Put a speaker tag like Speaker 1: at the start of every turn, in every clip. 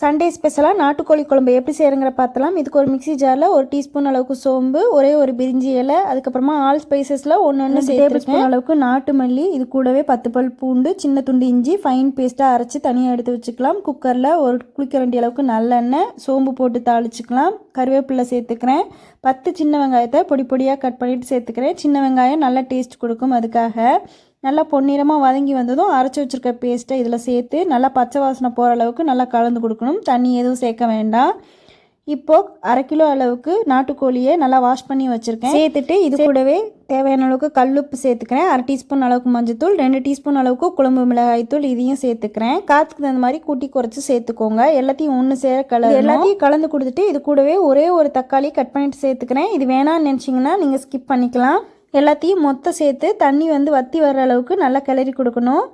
Speaker 1: Sunday ஸ்பெஷலாக நாட்டுக்கோழி குழம்பு எப்படி செய்கிறங்கிற பார்த்தலாம். இதுக்கு ஒரு மிக்ஸி ஜாரில் ஒரு டீஸ்பூன் அளவுக்கு சோம்பு ஒரே ஒரு பிரிஞ்சி இலை அதுக்கப்புறமா ஆல் ஸ்பைசஸில் ஒன்று ஒன்று டேபிள் ஸ்பூன் அளவுக்கு நாட்டு மல்லி இது கூடவே பத்து பல் பூண்டு சின்ன துண்டு இஞ்சி ஃபைன் பேஸ்ட்டாக அரைச்சி தனியாக எடுத்து வச்சுக்கலாம். குக்கரில் ஒரு குளிக்கரண்டி அளவுக்கு நல்லெண்ணெய் சோம்பு போட்டு தாளிச்சுக்கலாம். கருவேப்பிலை சேர்த்துக்கிறேன். பத்து சின்ன வெங்காயத்தை பொடி பொடியாக கட் பண்ணிவிட்டு சேர்த்துக்கிறேன். சின்ன வெங்காயம் நல்லா டேஸ்ட் கொடுக்கும் அதுக்காக. நல்லா பொன்னிறமாக வதங்கி வந்ததும் அரைச்சி வச்சுருக்க பேஸ்ட்டை இதில் சேர்த்து நல்லா பச்சை வாசனை போகிற அளவுக்கு நல்லா கலந்து கொடுக்கணும். தண்ணி எதுவும் சேர்க்க வேண்டாம். இப்போது அரை கிலோ அளவுக்கு நாட்டுக்கோழியை நல்லா வாஷ் பண்ணி வச்சுருக்கேன். சேர்த்துட்டு இது கூடவே தேவையான அளவுக்கு கல்லுப்பு சேர்த்துக்கிறேன். அரை டீஸ்பூன் அளவுக்கு மஞ்சத்தூள் ரெண்டு டீஸ்பூன் அளவுக்கு குழம்பு மிளகாய்த்தூள் இதையும் சேர்த்துக்கிறேன். காற்றுக்கு தகுந்த மாதிரி கூட்டி குறைச்சி சேர்த்துக்கோங்க. எல்லாத்தையும் ஒன்று சேர கலந்து எல்லாத்தையும் கலந்து கொடுத்துட்டு இது கூடவே ஒரே ஒரு தக்காளி கட் பண்ணிட்டு சேர்த்துக்கிறேன். இது வேணாம்னு நினச்சிங்கன்னா நீங்கள் ஸ்கிப் பண்ணிக்கலாம். எல்லாத்தையும் மொத்தம் சேர்த்து தண்ணி வந்து வற்றி வர அளவுக்கு நல்லா கிளறி கொடுக்கணும்.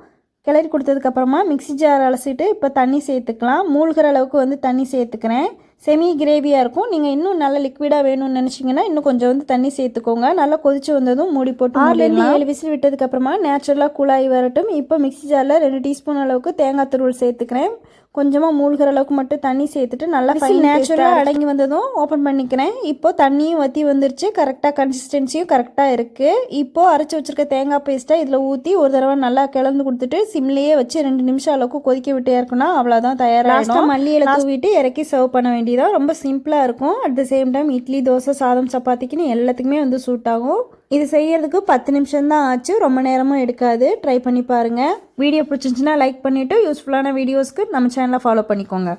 Speaker 1: கிளறி கொடுத்ததுக்கப்புறமா மிக்ஸி ஜார் அலசிட்டு இப்போ தண்ணி சேர்த்துக்கலாம். மூழ்கிற அளவுக்கு வந்து தண்ணி சேர்த்துக்கிறேன். செமி கிரேவியாக இருக்கும். நீங்கள் இன்னும் நல்ல லிக்விடாக வேணும்னு நினச்சிங்கன்னா இன்னும் கொஞ்சம் வந்து தண்ணி சேர்த்துக்கோங்க. நல்லா கொதிச்சு வந்ததும் மூடி போட்டு ஆறுலேருந்து ஏழு விசில் விட்டதுக்கப்புறமா நேச்சுரலாக கூலாகி வரட்டும். இப்போ மிக்ஸி ஜாரில் ரெண்டு டீஸ்பூன் அளவுக்கு தேங்காய் துருவல் சேர்த்துக்கிறேன். கொஞ்சமாக மூழ்கிற அளவுக்கு மட்டும் தண்ணி சேர்த்துட்டு நல்லா ஃபைன் நேச்சுரலாக அடங்கி வந்ததும் ஓப்பன் பண்ணிக்கிறேன். இப்போ தண்ணியும் வற்றி வந்துருச்சு. கரெக்டாக கன்சிஸ்டன்சியும் கரெக்டாக இருக்குது இப்போ அரைச்சி வச்சிருக்க தேங்காய் பேஸ்ட்டை இதில் ஊற்றி ஒரு தடவை நல்லா கிளந்து கொடுத்துட்டு சிம்லேயே வச்சு ரெண்டு நிமிஷம் அளவுக்கு கொதிக்க விட்டே இருக்கணும் அவ்வளோதான் தயாராக மல்லியில் தூவிட்டு இறக்கி சர்வ் பண்ண வேண்டியதான் ரொம்ப சிம்பிளாக இருக்கும். At the same time idli dosa சாதம் சப்பாத்திக்குன்னு எல்லாத்துக்குமே வந்து சூட் ஆகும். இது செய்யறதுக்கு பத்து நிமிஷம் தான் ஆச்சு. ரொம்ப நேரமும் எடுக்காது. ட்ரை பண்ணி பாருங்கள் வீடியோ பிடிச்சிருந்துச்சுன்னா லைக் பண்ணிவிட்டு யூஸ்ஃபுல்லான வீடியோஸ்க்கு நம்ம சேனலை ஃபாலோ பண்ணிக்கோங்க.